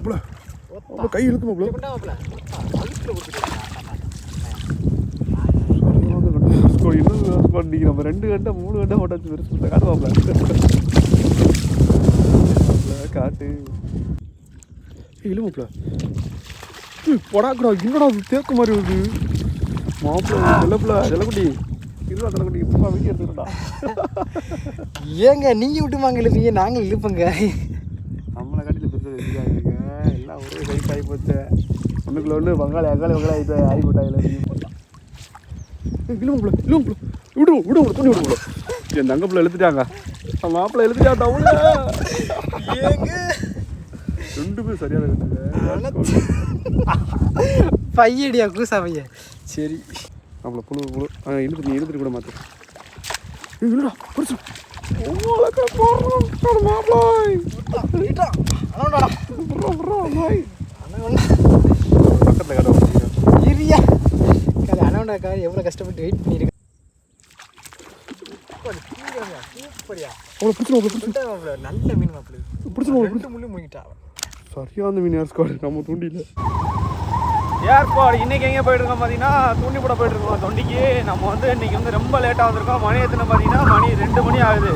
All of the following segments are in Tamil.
மாப்பிள. மாப்பிள கை இழுக்கு மாப்பிள. இன்னும் ஸ்கோர் இன்னைக்கு நம்ம ரெண்டு கண்டை மூணு கண்டை போட்டாச்சு பெருசு பெருசா காட்டு மாப்பிள. காட்டு. ஏய், இழு மாப்பிள. பொடாக்குடா என்னடா இது தேக்க மாதிரி வருது? மாப்பிள செல்லப்பில செல்லக்குட்டி. இருடா செல்லக்குட்டி இப்போ வீட்டு எடுத்துக்கிட்டா ஏங்க நீங்க விட்டுமாங்க இழுப்பீங்க நாங்கள் இழுப்பங்க நம்மளை காட்டில பெருசாக வச்சுக்காங்க எல்லாம் ஒரே சைஸ் ஆகி போச்சு. ஒன்றுக்குள்ள ஒன்று பங்காளி அங்காளி பங்காளி ஆகிட்டு ஆகி போட்டாங்க இழுவம்புல இழுவம்புல விடு விடு விடு துணி விடு என் தங்க பிள்ளை எழுத்துட்டாங்க அவன் மாப்பிள்ளை எழுத்துட்டா தவளை ஏங்க. ரெண்டு பேரும் சரியான எழுத்துங்க பையடியா கூசா பையன். சரி. நம்மளை புழு புழு. இழுத்து நீ இழுத்துட்டு கூட மாற்று இல்லைடா பிடிச்சு. மாப்பிள்ளை. பக்கத்தில் கடை இரியா. கதை அனவனாக்கா எவ்வளோ கஷ்டப்பட்டு வெயிட் பண்ணியிருக்கேன் நல்ல மீன் மாப்பிள்ளை. பிடிச்சிடும் ரெண்டு முள்ளு முங்கிட்டா சரியான மீன் ஏர் ஸ்குவாட் நம்ம தூண்டியில். ஏர்பாடு இன்றைக்கி எங்கே போயிட்டுருக்கோம் பார்த்தீங்கன்னா தூண்டிப்பட போயிட்டுருக்கோம். தொண்டிக்கு. நம்ம வந்து இன்றைக்கி வந்து ரொம்ப லேட்டாக வந்திருக்கோம். மணி எத்தனை பார்த்தீங்கன்னா மணி ரெண்டு மணி ஆகுது.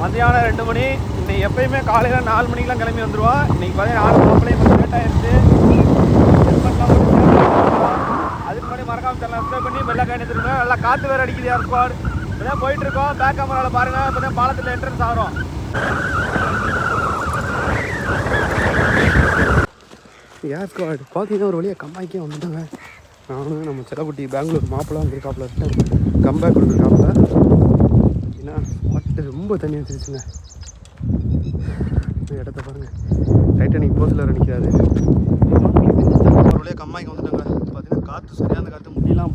மத்தியானம் ரெண்டு மணி. இன்னைக்கு எப்பயுமே காலையில் நாலு மணிக்கெலாம் கிளம்பி வந்துடுவோம் இன்னைக்கு பார்த்தீங்கன்னா நாலு மாப்பிளையும் கொஞ்சம் லேட் அதுக்கு முன்னாடி மறக்காமல் சேனல் சப்ஸ்கிரைப் பண்ணி பெல்ல காணி திரும்ப நல்லா காற்று வேறு அடிக்குது ஏர்பாடு இப்போ தான் போயிட்டுருக்கோம். பேக் கேமராவில் பாருங்கள் இப்போதான் பாலத்தில் என்ட்ரன்ஸ் ஆகிறோம். ஏர் ஸ்குவாட் பார்த்தீங்கன்னா ஒரு வழியாக கம்பாய்க்கே வந்துட்டாங்க. நானும் நம்ம செல்லக்குட்டி பெங்களூர் மாப்பிள்ளை வந்திருக்காப்புல. இருக்கேன் கம்பேக் கொடுத்துருக்காப்புல. ஏன்னா வாட்டர் ரொம்ப தண்ணி வச்சிருச்சுங்க. இந்த இடத்த பாருங்க. டைட்டானிக் போஸில் நிற்காது ஒரு வழியாக கம்மாய்க்கு வந்துட்டாங்க. பார்த்தீங்கன்னா காற்று சரியான காற்று முடியெல்லாம்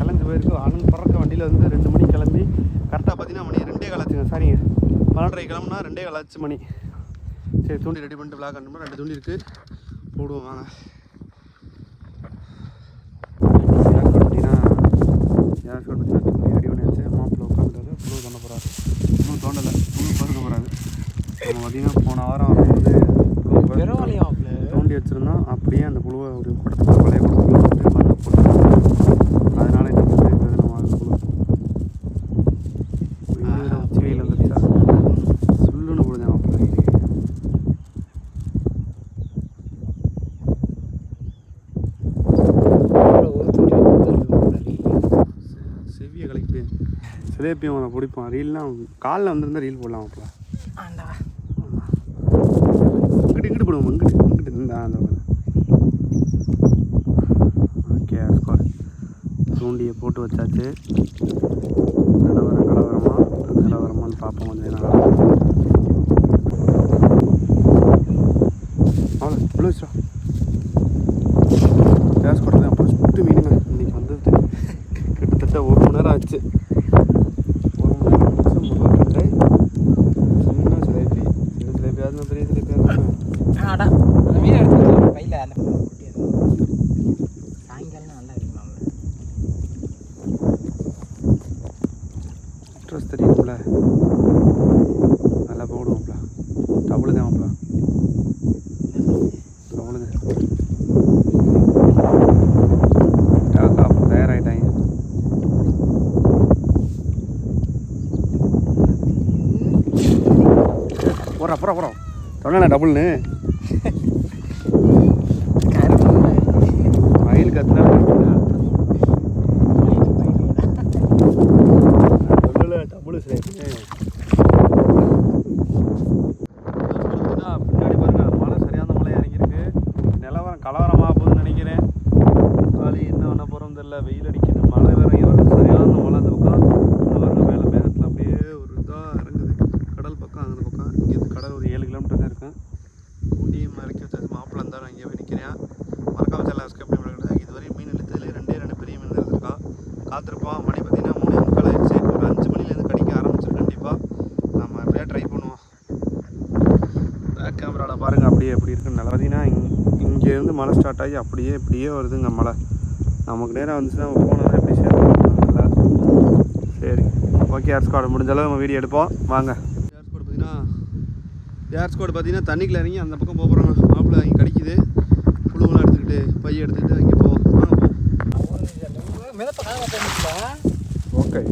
கிளம்பி போயிருக்கு. ஆனந்த் பறக்க வண்டியில் வந்து ரெண்டு மணிக்கு கிளம்பி கரெக்டாக பார்த்தீங்கன்னா மணி ரெண்டே காலாச்சுங்க சாரிங்க பன்னெண்டரை கிளம்புனா ரெண்டே காலாச்சு மணி. சரி தூண்டி ரெடி பண்ணிட்டு விளாக் கண்டோம்னா ரெண்டு தூண்டி இருக்குது போடுவோம் வாங்க. பார்த்தீங்கன்னா யார் ஸ்கூல் பார்த்தீங்கன்னா தூண்டி ரெடி பண்ணியாச்சு மாப்பிள்ளை உட்காந்துட்டாரு புழு தோண்ட போகிறாரு புழு தோண்டலை புழு பறக்க போகிறாரு நம்ம பார்த்தீங்கன்னா போன வாரம் மாப்பிள்ளை தோண்டி வச்சுருந்தோம் அப்படியே அந்த புழுவை ஒரு குடத்துல பழைய குடத்துல போட்டு மண்ணை போட்டு அதனால இந்த புழு இருக்குது நம்ம அது புழு வெயில்ல உச்சி வெயில் வந்துருச்சா சுள்ளுன்னு புழுதான் மாப்பிள்ளை ஒரு துணி செவியை கலக்கி சிலேப்பியும் அவனை பிடிப்பான். ரீல்லாம் காலில் வந்திருந்தா ரீல் போடலாம் ஆண்டா. இங்கிட்டு இங்கிட்டு போடுவோம். இங்கிட்டு இங்கிட்டு இருந்தா அந்த ஓகே ஸ்கோர் தூண்டியை போட்டு வச்சாச்சு. கலவரம் கலவரமா? கலவரமான்னு பார்ப்போம் கொஞ்சம் நேரம். அவ்வளோ இவ்வளோ வச்சா கேஸ் கொடுத்தது அப்புறம் சுட்டு மீனுங்க. இன்னைக்கு வந்தது கிட்டத்தட்ட ஒரு மணி நேரம் ஆச்சு ஒரு மணி நேரம் கழிச்சு முதல் கட்டை சின்ன சிலேபி சின்ன சிலேபி அது பெரிய சிலேபி ஆடா அந்த மீன் எடுத்து கையில் அந்த. சாயங்காலம் நல்லா இருக்கும் ட்ரெஸ் தெரியும்ல. நல்லா போடுவோம்ல. டபுள் தான் போகிறா போகிறா போகிறோம் சொன்னேன் டபுள்னு மயில் கத்துனா சொல்லல டபுள் சரி பின்னாடி பாருங்க மழை சரியான மழை இறங்கியிருக்கு நிலவரம் கலவரமாக போகுதுன்னு நினைக்கிறேன் காலி என்ன பண்ண நல்லா வெயில் அடிக்குது மழை வேற இறங்குது சரியான மழை. அந்த பக்கம் இன்னும் பாருங்க மேலே மேகத்தில் அப்படியே ஒரு இதாக இறங்குது. கடல் பக்கம் அந்த பக்கம். இங்கேருந்து கடல் ஒரு ஏழு கிலோமீட்டர் தான் இருக்கும். ஊட்டியும் இறக்கி வச்சது மாப்பிள்ளை இருந்தாலும் அங்கேயே போய் நிற்கிறேன் மறக்காம சேனல் சப்ஸ்கிரைப் பண்ணி விடுங்க. மீன் இழுத்ததுலேயே ரெண்டே ரெண்டு பெரிய மீன் இருந்திருக்கா காத்திருப்போம் மணி பார்த்தீங்கன்னா மூணு முக்கால் ஆயிடுச்சு. ஒரு அஞ்சு மணிலேருந்து கடிக்க ஆரம்பிச்சிடும் கண்டிப்பாக நம்ம அப்படியே ட்ரை பண்ணுவோம். பேக் கேமராவில் பாருங்கள் அப்படியே எப்படி இருக்குன்னு. நல்லா பார்த்தீங்கன்னா இங்கேருந்து மழை ஸ்டார்ட் ஆகி அப்படியே இப்படியே வருதுங்க மழை. நமக்கு நேரம் வந்துச்சுன்னா நம்ம ஃபோனை எப்படி ஷேர் நல்லா சரி. ஓகே ஏர் ஸ்குவாட் முடிஞ்ச அளவு நம்ம வீடியோ எடுப்போம். வாங்க. ஏர் ஸ்குவாட் பார்த்தீங்கன்னா ஏர் ஸ்குவாட் பார்த்தீங்கன்னா தண்ணிக்குள்ள இறங்கி அந்த பக்கம் போக போகிறாங்க மாப்பிள்ளை அங்கே கிடைக்குது. புழுவெல்லாம் எடுத்துக்கிட்டு பைய எடுத்துக்கிட்டு அங்கே போவோம் வாங்க. ஓகே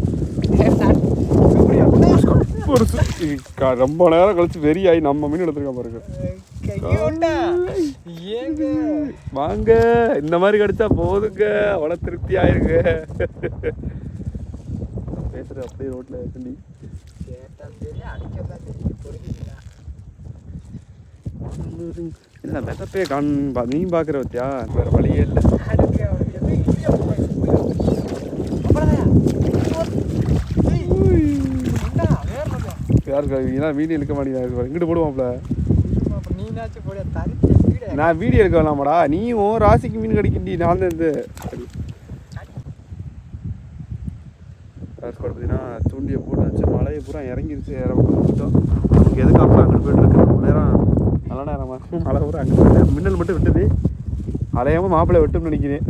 ரொம்ப நேரம் கழிச்சு வெறி ஆகி நம்ம மீன் எடுத்துருக்கோம் பாருங்க. வாங்க இந்த மாதிரி கிடைச்சா போதுங்க அவ்வளோ திருப்தி ஆயிருங்க பேசுற அப்படியே ரோட்ல. பொறுக்கிங்களா? இல்லை மெதப்பே காண் நீ பார்க்குற பத்தியா வேற வழியே இல்லை. யாருக்கு ஏன்னா வீடியோ எடுக்க மாட்டேங்கிறாரு இங்கிட்டு போடுவாப்ல சும்மா அப்ப நீனாச்சும் போட தரிச்சு வீடு நான் வீடியோ எடுக்க வேணாமாடா நீயும் ராசிக்கு மீன் கிடைக்கிண்டி நான் தான் இது ராஸ்கோட் பார்த்தீங்கன்னா தூண்டியை போட்டாச்சு மழையை பூரா இறங்கிருச்சு இற பக்கம் வந்துட்டோம். நமக்கு எதுக்கு அப்போ அங்கிட்டு போயிட்டு இருக்கு? ரொம்ப நேரம் நல்ல நேரமா? மழை பூரா அங்கே போயிட்டு மின்னல் மட்டும் விட்டது. அலையாமல் மாப்பிள்ளை வெட்டும்னு நினைக்கிறேன்.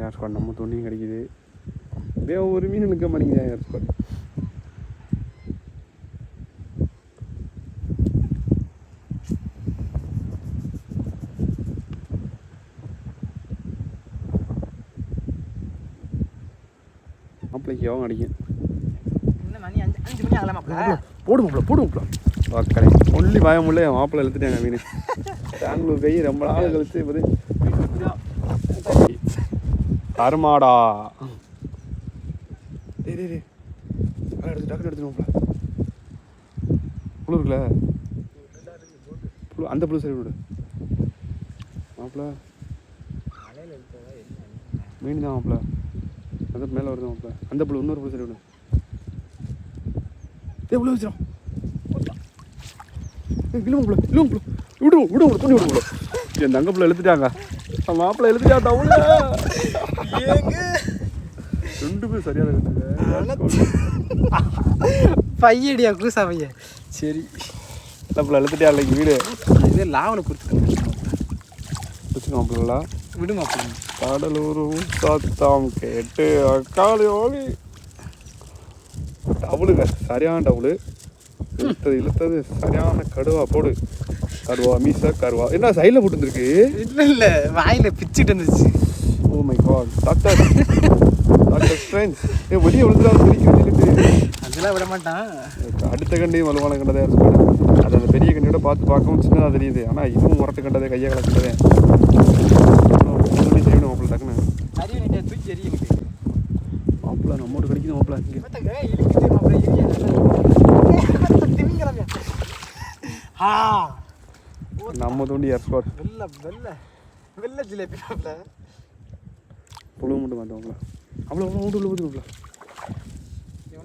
யார் நம்ம தூண்டியும் கிடைக்குது. இதே ஒரு மீன் நிற்க மாட்டேங்குது யார் ஸ்குவாட் மாப்பிள்ளைக்கு யோகம் அடிக்கும்? இன்னும் மணி? அஞ்சு அஞ்சு மணி ஆகலாமாப்பா போடு மாப்பிள்ள போடு மாப்பிள்ள வாக்கடை ஒன்லி பயமுள்ள என் மாப்பிள்ளை எழுத்துட்டாங்க மீன். பெங்களூர் கை ரொம்ப நாள் கழிச்சு இப்போ அருமாடா டேய் டேய் டேய். அதை எடுத்து டக்குனு எடுத்து மாப்பிள்ள புழு இருக்குல்ல? புழு அந்த புழு சரி விடு. மாப்பிள்ள. மீன் தான் மாப்பிள்ள. அந்த மேலே வருது மாப்பிள்ள அந்த புழு இன்னொரு புழு சரி விடு உள்ள வச்சிடும் இல்லை மாப்பிள்ள இல்லை மாப்பிள்ள விடு விடு விடு துணி விடு. விடு என் தங்க பிள்ளை எழுத்துட்டாங்க மாப்பிள்ளை எழுத்துட்டான் உள்ள ஏங்க ரெண்டு பேரும் சரியான பையடியா குருசா பைய சரி. மாப்பிள்ளை எழுத்துட்டா இல்லைங்க வீடு. இது லாவல கொடுத்துருக்கேன் வச்சுக்கோ மாப்பிள்ளா விடுமா கடலூரும் சத்தம் கேட்டு அக்காளி ஓலி. டவுளுங்க சரியான டவுளு. இழுத்தது இழுத்தது சரியான கடுவா போடு. கருவா மீசா கருவா என்ன சைடில் போட்டுருக்கு இல்ல இல்ல வாயில பிச்சுட்டு இருந்துச்சு. ஓ my god doctor doctor strength ஏ வெளியே விழுந்துடாது பிடிக்கிறது அதெல்லாம் விட மாட்டான். அடுத்த கண்டையும் வலுவான கண்டதே இருக்கும் அது அந்த பெரிய கண்டியோட பார்த்து பார்க்கவும் சின்னதாக தெரியுது. ஆனால் இதுவும் முரட்டு கண்டதே கையை கலக்கிட்டதே தெரியணும் மாப்பிள்ள டக்குன்னு அறிவு எனக்கு மாப்பிள்ள நம்மோட கிடைக்குது மாப்பிள்ள இங்கே. ஆ. நம்ம தோண்டி ஏர்ஸ்கோட் வெள்ள வெள்ள வெள்ள ஜிலேபி மாப்பிள்ள. புழு மட்டும் மாட்டோம்ல அவ்வளோ அவ்வளோ விட்டு உள்ள ஊற்றுல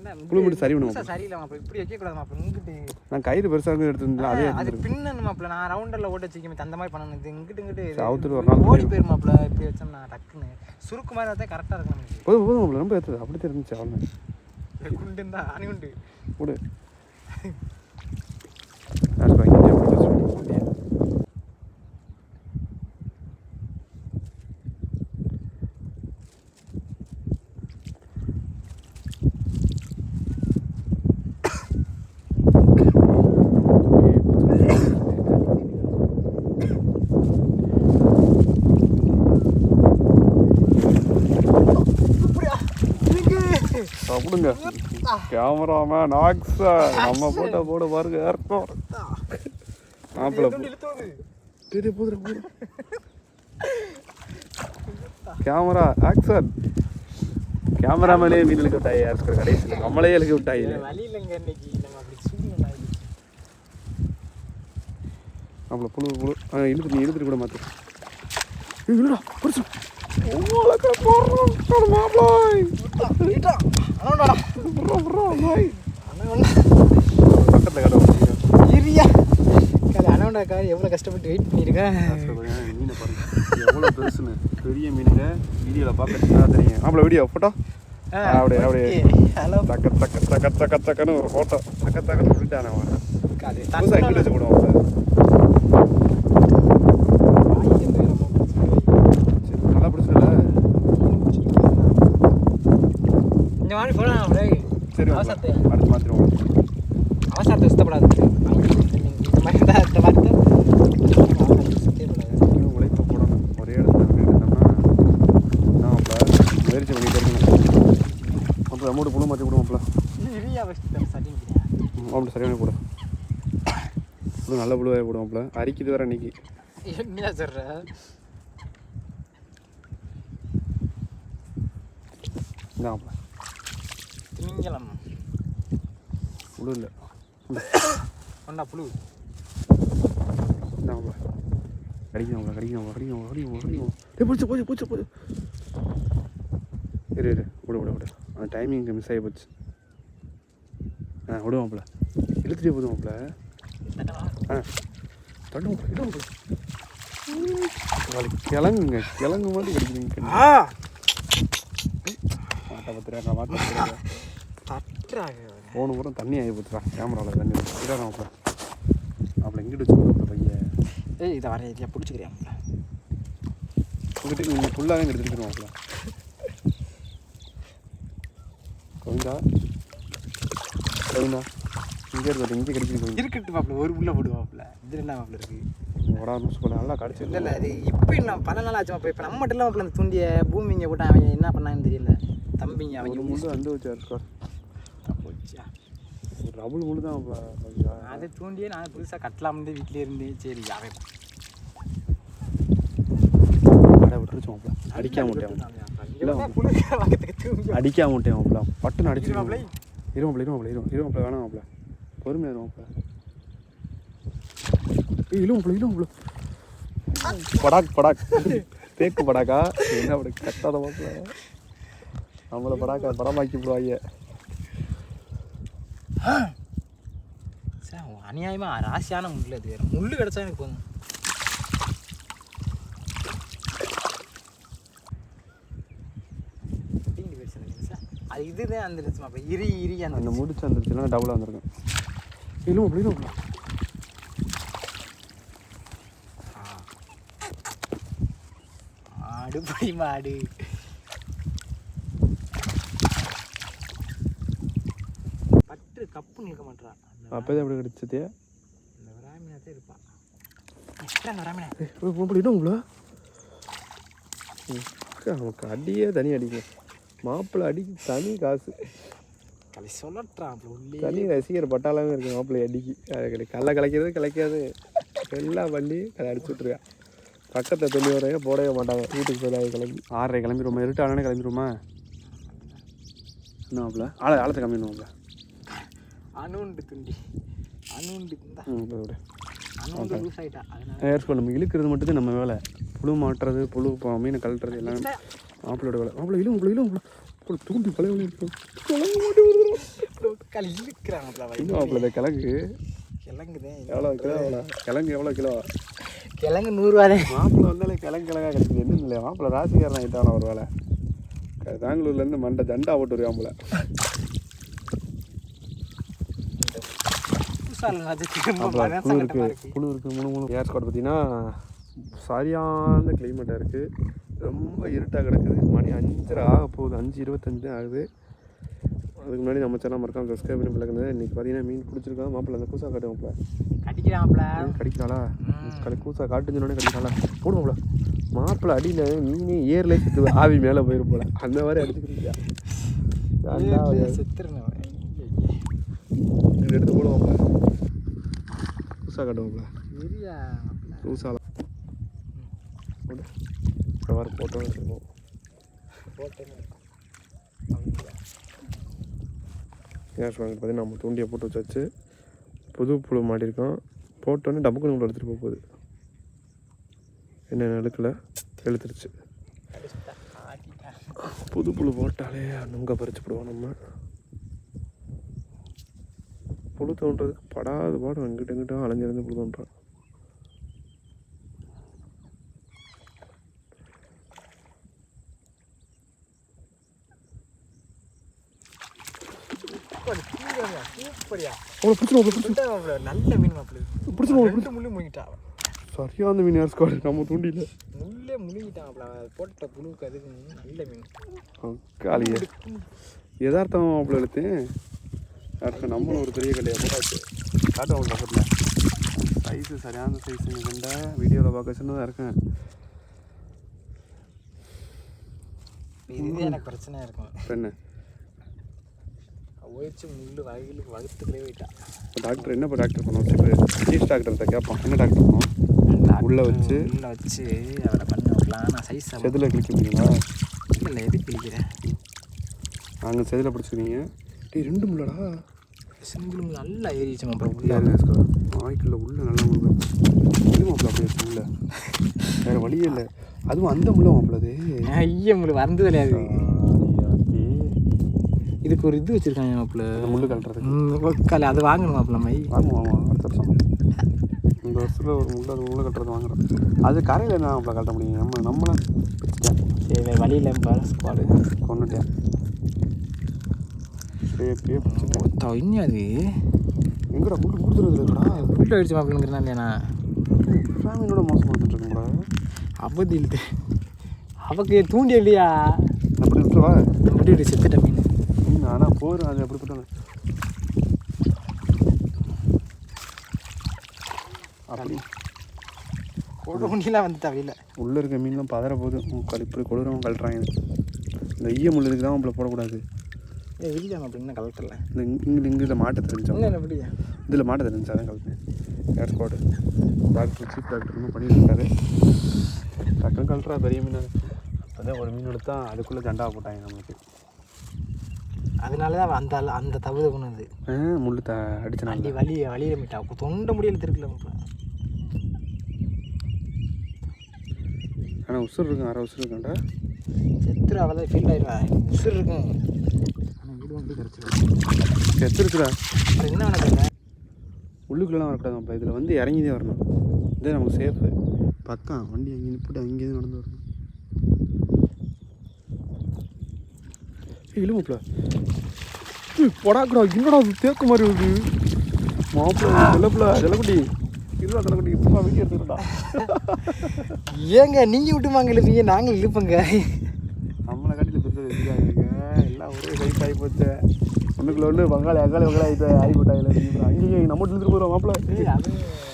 இவன்டா புழு மட்டும் சரி பண்ணுவோம் சரியில்லை மாப்பிள்ள இப்படி வைக்க கூடாது மாப்பிள்ள இங்கிட்டு. நான் கயிறு பெருசாக எடுத்துருந்தேன் அதே அது பின்னணும் மாப்பிள்ள நான் ரவுண்டர்ல ஓட்ட வச்சுக்கமே அந்த மாதிரி பண்ணணும் இது இங்கிட்டு இங்கிட்டு இது. சவுத்துல ஒரு நாள் ஓடி போயிரும் மாப்பிள்ள இப்படி வச்சோம்னா டக்குன்னு. சுருக்கு மாதிரி தான் கரெக்டாக இருக்கும் போதும் போதும் மாப்பிள்ள ரொம்ப ஏற்றுது அப்படி தெரிஞ்சிச்சு அவனு இது குண்டு இருந்தா அணி உண்டு விடு ஏர்ஸ்கோட் இங்கே போட்டு வச்சுக்கோ வண்டியை. சாப்பிடுங்க கேமராமேன் ஆக்ஸா நம்ம போட்டோ போட பாருங்க ஏற்கும் மாப்பிள்ள தெரிய போதும் போதும். கேமரா ஆக்சன் கேமராமேனே மீன் இழுக்க விட்டாய் யாருக்கு கடைசியில்? நம்மளே இழுக்க விட்டாய் நம்மள புழு புழு. இழுத்து நீ இழுத்துட்டு கூட ஏய், இல்லடா பெருசு உங்களுக்கு போடுறோம் மாப்பிளாய் பக்கத்தில் கடை இரியா. காலை அனவண்டா கார் எவ்வளோ கஷ்டப்பட்டு வெயிட் பண்ணியிருக்கேன் மீனை பாருங்க. எவ்வளோ பெருசுன்னு. பெரிய மீனுங்க. வீடியோவில் பார்க்க தெரியும். ஆம்பளை வீடியோ ஃபோட்டோ அப்படியே அப்படியே. ஹலோ தக்க தக்க தக்க தக்க தக்கன்னு ஒரு ஃபோட்டோ தக்க தக்கன்னு அவன். காது புதுசாக எங்கிட்ட வச்சு போடுவான் சரி நல்லா பிடிச்சல இந்த மாதிரி போலாம் சரி அவசரத்தை அடுத்து மாற்றிடுவோம் அவசரத்தை சுத்தப்படாது இந்த மாதிரி தான் உழைப்ப போடணும் ஒரே இடத்துல நின்னுட்டு இருந்தோம்னா நான் அப்போ முயற்சி பண்ணிகிட்டே இருக்கணும் அப்போ அமௌண்ட் புழு மாற்றி சட்டிங்கிறேன் அப்படி சரியான போடு புழு நல்ல புழுவாக போடுவோம்ல அரிக்குது வேற இன்னைக்கு என்ன சொல்கிற இந்தாப்பல திமிங்கலம். புழு. இல்லை ஒண்டா புழு இந்தாப்பல கடிக்கணும்ல கடிக்கணும் கடிக்கணும் கடிக்கணும் கடிக்கணும் ஏ போச்சு போச்சு போச்சு போச்சு இரு இரு. விடு விடு விடு. அந்த டைமிங் மிஸ் ஆகி போச்சு. ஆ விடுவாப்ல இழுத்துட்டே போதுவாப்ல ஆ. தள்ளுவோம் இடுவோம்ல கிழங்குங்க கிழங்கு மாதிரி கிடைக்குதுங்க ஆ. மாட்டை பத்திரிக்கா மாட்டை பத்திரிக்கா. தட்டுறாங்க போன பூரா தண்ணி ஆகி போச்சுடா. கேமராவில் தண்ணி இடாதாப்ல அப்பல இங்கிட்டு வச்சுக்கோங்க பையன் ஏய் இதை வர இதையா பிடிச்சிக்கிறியா? உங்ககிட்ட நீங்கள் ஃபுல்லாகவே இங்கே எடுத்துருக்கணும்ல கோவிந்தா? கோவிந்தா இங்கே இருக்காது இங்கே கிடைக்குது கோவிந்தா. இருக்கட்டு மாப்பிள்ள. ஒரு புள்ள போடுவாப்புல இது என்ன மாப்பிள்ள இருக்கு? ஒரு நிமிஷம் போல நல்லா கடிச்சு இல்லை இல்லை. அது இப்போ என்ன பல நாள் ஆச்சு இப்போ நம்ம மட்டும் இல்லை மாப்பிள்ள அந்த துண்டியை பூமிங்க போட்டு அவன் என்ன பண்ணான்னு தெரியல. தம்பிங்க அவங்க முள்ளு வந்து வச்சார் ரபுள் முள்ளு தான் கோவிந்தா அதை தூண்டியே நான் புதுசாக கட்டலாம்னு வீட்டிலே இருந்து. சரி அவன் அடை விட்டுருச்சு மாப்பிள. அடிக்காம விட்டேன் அடிக்காம விட்டேன் மாப்பிள. பட்டுன்னு அடிச்சு மாப்பிளை. இருமாப்பிள இருமாப்பிள இரு இருமாப்பிள வேணாம் மாப்பிள. பொறுமையாக இருமாப்பிள இழுமாப்பிள இழுமாப்பிள படாக் படாக். தேக்கு படாக்கா? என்ன அப்படி கட்டாத மாப்பிள. நம்மளை படாக்கா படமாக்கி போடுவாங்க சார் அநியாயமாக ராசியான முள் அது வேறு. முள் கிடச்சா எனக்கு போதும். அது இதுதான் அந்த அப்போ இரி இரி அந்த முடிச்சு வந்துருச்சுன்னா டபுளாக வந்திருக்கும். இழுமாப்பிள இழுமாப்பிள ஆடு படி மாடு பட்டு கப்புன்னு இருக்க அப்போதான் எப்படி கிடைச்சதே? இந்த வராமினாத்தே இருப்பா. எத்தனை வராமினா? மாப்பிள இடுமாப்பிள நமக்கு அடியே தனி அடிக்கும் மாப்பிள்ளை அடிக்கு தனி காசு. தனி ரசிகர் பட்டாளமே இருக்கு மாப்பிள்ளை அடிக்கு. அது கல்லை கலைக்கிறது கலைக்காது. எல்லாம் பண்ணி அதை அடிச்சு விட்ருக்கா பக்கத்தில் தண்ணி வரைய போடவே மாட்டாங்க. வீட்டுக்கு போய் கிளம்பி. ஆறரை கிளம்பிடுவோமா? இருட்டு ஆனானே கிளம்பிடுவோமா? என்ன மாப்பிள்ள? ஆளை ஆழத்தை கம்மிடுவோம்ல அணுண்டு துண்டி. அணுண்டு விடு. அணுண்டு லூஸ் அதனால. நம்ம இழுக்கிறது மட்டும்தான் நம்ம வேலை. புழு மாட்டுறது புழு மீனை கழட்டுறது எல்லாமே மாப்பிள்ளோட வேலை. மாப்பிள்ளை மாப்பிள்ளை இழுவும் மாப்பிள்ளை. தூண்டி பழைய மாப்பிள்ளை கிழங்கு? கிழங்குதேன் எவ்வளோ கிலோ எவ்வளோ கிழங்கு எவ்வளோ கிலோ? கிழங்கு நூறுரூவாதே மாப்பிள்ளை வந்தாலே கிழங்கு கிழங்கா கிடைக்குது. என்ன இல்லை மாப்பிள்ளை ராசிக்காரன் ஆகிட்டான ஒரு வேலை? பெங்களூர்லேருந்து மண்டை ஜண்டா போட்டு வருவான் போல புதுசாக அது திரும்ப மாப்பிள்ளை மனசு குழு கட்டமாக இருக்குது இருக்கு குழு இருக்குது மூணு மூணு ஏர் ஸ்காட் பார்த்தீங்கன்னா சரியான கிளைமேட்டாக இருக்குது ரொம்ப இருட்டாக கிடக்குது. மணி அஞ்சரை ஆக போகுது. அஞ்சு இருபத்தஞ்சு ஆகுது. அதுக்கு முன்னாடி நம்ம சேனல் மறக்காம சப்ஸ்கிரைப் பண்ணி பிள்ளைங்க இன்றைக்கி பார்த்தீங்கன்னா மீன் பிடிச்சிருக்கோம் மாப்பிள்ளை அந்த கூசா காட்டு மாப்பிள்ளை. கடிக்கிறான்ப்ல மீன் கடிக்கிறாளா. கடை கூசா காட்டுன்னு கடிக்கிறாளா? போடுவோம்ல மாப்பிள்ளை. அடியில் மீனே ஏர்லேயே சுற்றுது ஆவி மேலே போயிரும் போல. அந்த மாதிரி அடிச்சுக்கிறியா செத்துருந்தேன் எடுத்து போடுவோம்ல கூசா காட்டுவோம்ல. இந்த மாதிரி போட்டோ போட்டேன். கேஷ் வாங்கி பார்த்தீங்கன்னா நம்ம தூண்டியை போட்டு வச்சாச்சு. புது புழு மாட்டியிருக்கோம் போட்டோன்னே டப்புக்கு நம்மளை எடுத்துகிட்டு போக போகுது. என்ன நடுக்கல இழுத்துருச்சு. புது புழு போட்டாலே நுங்க பறிச்சு போடுவோம் நம்ம. புழு தோன்றதுக்கு படாத பாடம் எங்கிட்ட எங்கிட்ட அலைஞ்சிருந்து புழு தோன்றான். நல்ல மீன் முழுங்கிட்டான் சரியான மீன் யார் ஸ்குவாட் நம்ம தூண்டியில். முள்ளே முழுங்கிட்டான் போட்ட புழுவுக்கு அதுக்கு நல்ல மீன். காளிய யதார்த்தமாக மாப்பிள்ள எடுத்தேன் அடுத்து நம்மளும் ஒரு பெரிய கல்லையை போட்டாச்சு. காட்டுவாங்க பக்கத்தில். சைஸு சரியான சைஸுங்க கண்ட வீடியோவில் பார்க்க சின்னதாக இருக்கேன். இதுவே எனக்கு பிரச்சனையாக இருக்கும். பெண்ணு ஒழிச்சு முள்ளு வகையில் வகுத்துக்கவே போயிட்டா. டாக்டர் என்ன இப்போ டாக்டர் பண்ணோம் சரி சீஃப் டாக்டர்கிட்ட கேட்போம். என்ன டாக்டர் உள்ள வச்சு. உள்ள வச்சு அவரை பண்ண விடலாம். நான் சைஸ் செதில் கிளிக்கிறீங்களா இல்லை இல்லை எது கிழிக்கிறேன் நாங்கள் செதில் பிடிச்சிருக்கீங்க டேய் ரெண்டு முள்ளடா சிங்கிள் நல்லா ஏறிச்சு அப்புறம் உள்ள வாய்க்குள்ள உள்ள நல்லா முள்ளு முள்ளு மாப்பிள்ள அப்படியே உள்ள. வேறு வழியே இல்லை. அதுவும் அந்த முள்ள மாப்பிள்ள அது. ஐய முள் வந்தது கிடையாது இதுக்கு ஒரு இது வச்சுருக்காங்க மாப்பிள்ள அந்த முள்ளு கட்டுறதுக்கு காலை அது வாங்கணும் மாப்பிள்ள மை வாங்குவோம் வாங்குவோம் அடுத்த வருஷம். இந்த வருஷத்தில் ஒரு முள்ளு அது முள்ளு கட்டுறது வாங்குறோம். அது கரையில் என்ன மாப்பிள்ள கட்ட முடியும்? நம்ம நம்மளை? பிடிச்சிட்டேன் சரி வழியில் பாரு ஸ்குவாடு கொண்டுட்டேன் அப்படியே அப்படியே தொய்ங்க அது எங்கடா முள்ளு கொடுத்துருது இல்லைடா உள்ள அடிச்சு மாப்பிள்ளைங்கிறனா இல்லையாண்ணா ஃபேமிலியோட மோசம் பார்த்துட்டு இருக்கோம்டா அவதி இல்லை அவக்கு தூண்டி இல்லையா அப்படி விட்டுருவா விட்டு செத்துட்ட மீன் ஆனால் போகிறேன் அது அப்படி போட்டாங்க அப்படி கொடு முடியலாம் வந்துட்டா வெளியில் உள்ளே இருக்க மீன்லாம் பதற போகுது உம், கழி இப்படி கொடுறவங்க கழட்டுறாங்க இந்த ஈய முள் இதுக்கு தான் நம்மள போடக்கூடாது விரியா மாப்பிள்ள கலட்டல இந்த இங்கே இங்கே இதில் மாட்ட தெரிஞ்சோம் இல்லை எப்படியா இதில் மாட்ட தெரிஞ்சு air squad doctor chief doctor பண்ணிட்டு இருக்காரு. டக்குன்னு கழட்டுறா பெரிய மீன் அப்போதான் ஒரு மீன் எடுத்தா அதுக்குள்ளே ஜண்டா போட்டாங்க நம்மளுக்கு. அதனால தான் அந்த அந்த தகுதி கொண்டது ஆ, முள்ளு த அடிச்சனால. வண்டி வலி வழியில் மீட்டா தொண்ட முடியல திருக்கல ஆனால் உசுர் இருக்கும் அரை உசுர் இருக்கும்டா. செத்துரு அவள் ஃபீல் ஆயிடுவேன் உசுர் இருக்கும். அப்புறம் என்ன வேணா தெரியல உள்ளுக்குள்ளெலாம் வரக்கூடாது இதில் வந்து இறங்கிதே வரணும். இதே நமக்கு சேஃபு பக்கம் வண்டி அங்கே நிப்பிட்டு அங்கேயே நடந்து வரணும். இழுமப்பில் பொடாக்குடா. என்னடா அது தேக்கு மாதிரி வருது. மாப்பிள்ள செல்லப்பில் செல்லக்குட்டி. இருடா செல்லக்குட்டி. இப்போ வீடியோ எடுத்துக்கிட்டா ஏங்க நீங்கள் விட்டுமாங்க இழுப்பீங்க. நாங்கள் இழுப்பங்க. நம்மளை காட்டியில் பெருசாக சைஸ் ஆகி போச்சு. ஒன்றுக்குள்ள ஒன்று பங்காளி அங்காளி பங்காளி ஆகிட்டு ஆகி போட்டாங்க அங்கேயே நம்ம இழுத்துட்டு போகிறோம் மாப்பிள்ள. ஏய், அது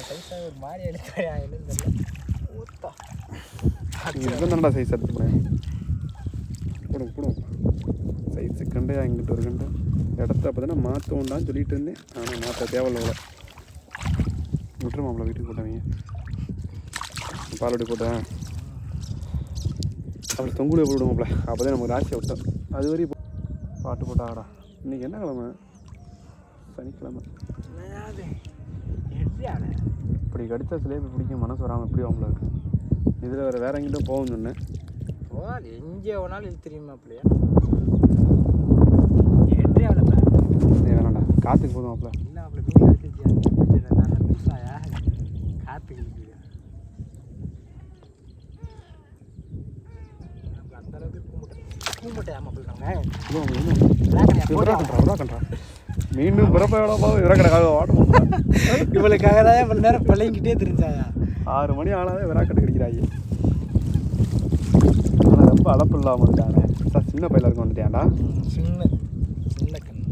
சைஸாக ஒரு மாதிரி எடுத்தாயா என்னன்னு தெரியல ஊத்தா. இங்கே தான்டா சைஸ் எடுத்து போகிறேன் போடுங்க போடுங்க சைஸு கண்டையா இங்கிட்ட ஒரு கண்டு. இடத்த அப்போ தானே சொல்லிட்டு இருந்தேன். ஆனால் மாற்ற தேவையில்ல விட்டுரு மாப்பிள்ள வீட்டுக்கு போட்டாங்க பாலோடி போட்டேன். தொங்குடியை போட்டு மாப்பிள்ள. அப்போ தான் நமக்கு ராசியை விட்டோம். அது வரையும் பாட்டு போட்டாடா இன்னைக்கு என்ன கிழமை? சனிக்கிழமை. இப்படி கடிச்சா சிலேபி பிடிக்க மனசு வராமல் எப்படி இருக்கு? இதில் வேறு வேற எங்கிட்ட போகும் சொன்னேன். போகாது. எங்கே வேணாலும் இழுத்து தெரியுமா அப்படியா வேணாம்டா. காற்றுக்கு போதும் மாப்பிள்ள இல்லை அப்படி மீன் கடிச்சிச்சு நான் பெருசாயா காற்று இழுக்குது அந்த அளவுக்கு கூமுட்டை ஆமாம் சொல்கிறாங்க மீண்டும் பிறப்பா விறக்கடைக்காக வாட்டும் இவளுக்காக தான் இவ்வளோ நேரம் பிள்ளைங்கிட்டே தெரிஞ்சாயா? ஆறு மணி ஆனாலே விராக்கடை கிடைக்கிறாங்க ஆனால் ரொம்ப அளப்பு இல்லாமல் இருக்கானே சார் சின்ன பையில இருக்க வந்துட்டியாண்டா? சின்ன சின்ன கண்ணு.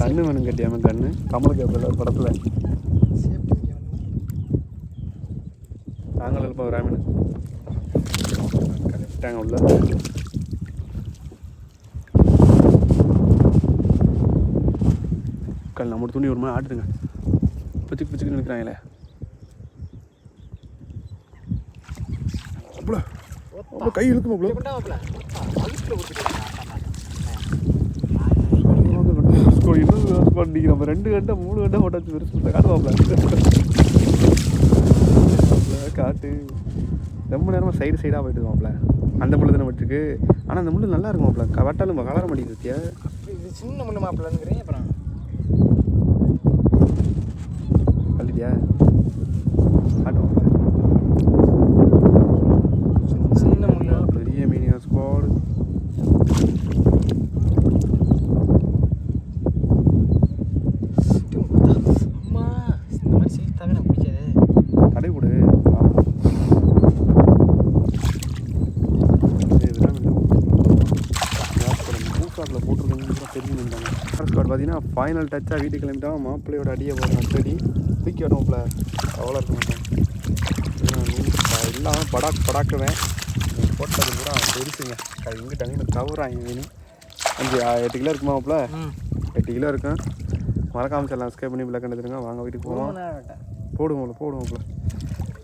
கண்ணு வேணும் கட்டியாம கண்ணு? கமலுக்கு படத்தில். நாங்கள் இருப்போம் ராமீன் கரெக்டாங்க உள்ள. கல் நம்ம துணி ஒரு மாதிரி ஆட்டுதுங்க. பிச்சுக்கு பிச்சுக்கு நினைக்கிறாங்களே அவ்வளோ கை இழுக்கும் அவ்வளோ இன்னும் நம்ம ரெண்டு கண்டை மூணு கண்டை போட்டாச்சு பெருசு காட்டுவாப்ல காட்டு ரொம்ப நேரமாக சைடு சைடாக போயிட்டு இருக்கோம்ல அந்த முள்ளு தானே விட்டுருக்கு. ஆனால் அந்த முள்ளு நல்லா இருக்கும் கவட்டாலும் கலர மாட்டேங்குது பத்தியா இது சின்ன முள்ளு மாப்பிள்ளங்கிறேன் அப்புறம் கல்லிட்டியா காட்டுவாப்ல சின்ன முள்ளு பெரிய மீனியா ஸ்குவாடு அம்மா இந்த மாதிரி சீத்தாவே எனக்கு பிடிக்காது கடை கொடு இதெல்லாம் பூக்காட்டில் போட்டிருக்கேன் பெரிய மீன் தாங்க ஸ்குவாட் பார்த்தீங்கன்னா ஃபைனல் டச்சாக வீட்டுக்கு கிளம்பிட்டோம். மாப்பிள்ளையோட அடியை போடுறோம் செடி தூக்கி விடுவோம்ல அவ்வளோ இருக்க மாட்டோம் எல்லாம் படாக் படாக்குவேன். போட்டது பூரா பெருசுங்க. அது இங்கிட்ட அங்கே கவுறாங்க மீன். அஞ்சு எட்டு கிலோ இருக்குமா மாப்பிள்ள? எட்டு கிலோ இருக்கும். மறக்காம செல்லாம் ஸ்கேப் பண்ணி பிளாக் எடுத்துருங்க. வாங்க வீட்டுக்கு போவோம். போடுவோம்ல போடுவோம்ல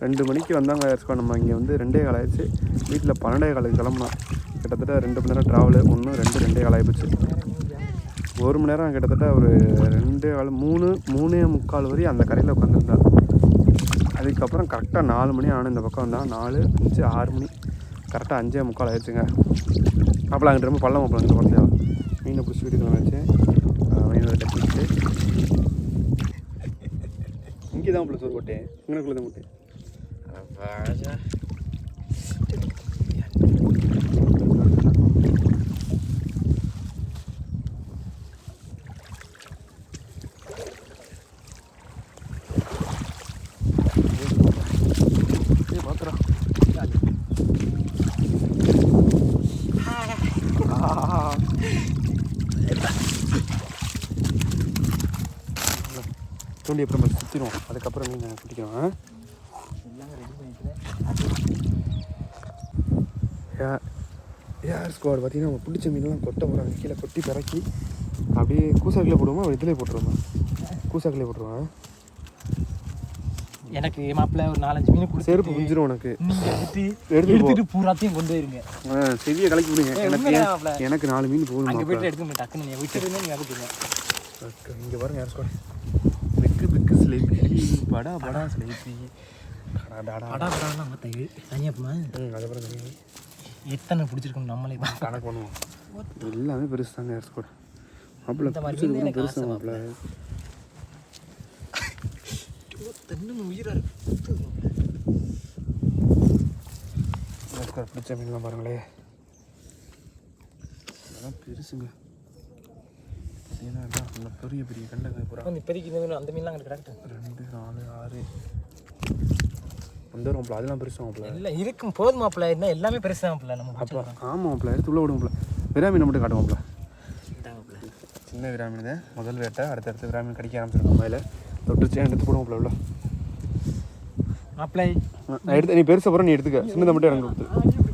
ரெண்டு மணிக்கு வந்தாங்க ஏர்ஸ்கோ நம்ம இங்கே வந்து ரெண்டே கால் ஆயிடுச்சு. வீட்டில் பன்னெண்டே காலுக்கு கிளம்புனோம். கிட்டத்தட்ட ரெண்டு மணி நேரம் ட்ராவலு ஒன்று ரெண்டு ரெண்டே கால் ஆயிடுச்சு ஒரு மணி நேரம் கிட்டத்தட்ட ஒரு ரெண்டு ஆள் மூணு மூணே முக்கால் வரையும் அந்த கரையில் உட்காந்துருந்தா. அதுக்கப்புறம் கரெக்டாக நாலு மணி ஆனால் இந்த பக்கம் வந்தால் நாலு அஞ்சு ஆறு மணி. கரெக்டாக அஞ்சே முக்கால் ஆயிடுச்சுங்க. அப்பலாம் அங்கிட்டு ரொம்ப பள்ளம் அப்பலாம் இந்த பக்கத்தில். மீனை பிடிச்சி வீட்டுக்கு வச்சு மீனோட டெக்னிக்கு இங்கே தான் பிள்ளை சோறு போட்டேன். இங்கனக்குள்ளே தான் போட்டேன் ஏய் பாத்துடா தூண்டி அப்புறம் நம்ம சுற்றிடுவோம் அதுக்கப்புறம் மீன் பிடிக்கிறோம் ஆ? ஏ- ஏர் ஸ்குவாட் பார்த்தீங்கன்னா நம்ம பிடிச்ச மீன்லாம் கொட்ட போகிறாங்க கீழே கொட்டி பிறக்கி அப்படியே கூசாக்கிலே போடுவோமா? இதிலே போட்டுருவோமா? கூசாக்கிலே போட்டுருவோம்? எனக்கு மாப்பிள்ள ஒரு நாலஞ்சு மீன் கொடுத்து செருப்பு புஞ்சிரும் உனக்கு. எடுத்துட்டு பூராத்தையும் கொண்டு போயிருங்க. செவியை கலக்கி விடுங்க. எனக்கு? எனக்கு நாலு மீன் போதும் அங்க. போயிட்டு எடுத்து போய் டக்குன்னு நீங்க விட்டு இருந்தா நீங்க எடுத்துங்க இங்கே பாருங்க யார் ஸ்குவாட் பிக்கு ஸ்லேப்பி படா படா ஸ்லேப்பி டாடா அடா படாலாம் மத்த தனியாப்புமா எத்தனை பிடிச்சிருக்கோம் நம்மளே கணக்கு பண்ணுவோம். எல்லாமே பெருசு தாங்க ஏர் ஸ்குவாட் மாப்பிள்ள எனக்கு பெருசு மாப்பிள்ள. இன்னும் உயிரா இருக்கு. ஏர் ஸ்குவாட் பிடிச்ச மீன்லாம் பாருங்களே. அதெல்லாம் பெருசுங்க. நல்ல பெரிய பெரிய கண்டங்க பூரா. வந்து இப்போதைக்கு இந்த மீன் அந்த மீன்லாம் அங்கே கிடக்கட்டும். ரெண்டு நாலு ஆறு. வந்துடும் மாப்பிள்ள அதெல்லாம் பெருசு மாப்பிள்ள இல்லை இருக்கும் போதும் மாப்பிள்ள இருந்தால் எல்லாமே பெருசு தான் மாப்பிள்ள நம்ம அப்போ ஆமாம் மாப்பிள்ள எடுத்து உள்ள விடுவோம்ல விராமீனை மட்டும் காட்டுவோம்ல சின்ன விராமீன் தான் முதல் வேட்டை அடுத்தடுத்து விராமீன் கடிக்க ஆரம்பிச்சிருக்கோம் மேலே. தொட்டுச்சே எடுத்து போடுவோம்ல உள்ள. மாப்பிள்ளை நான் எடுத்து நீ பெருசை போகிற நீ எடுத்துக்க. சின்னதை மட்டும் எனக்கு கொடுத்து.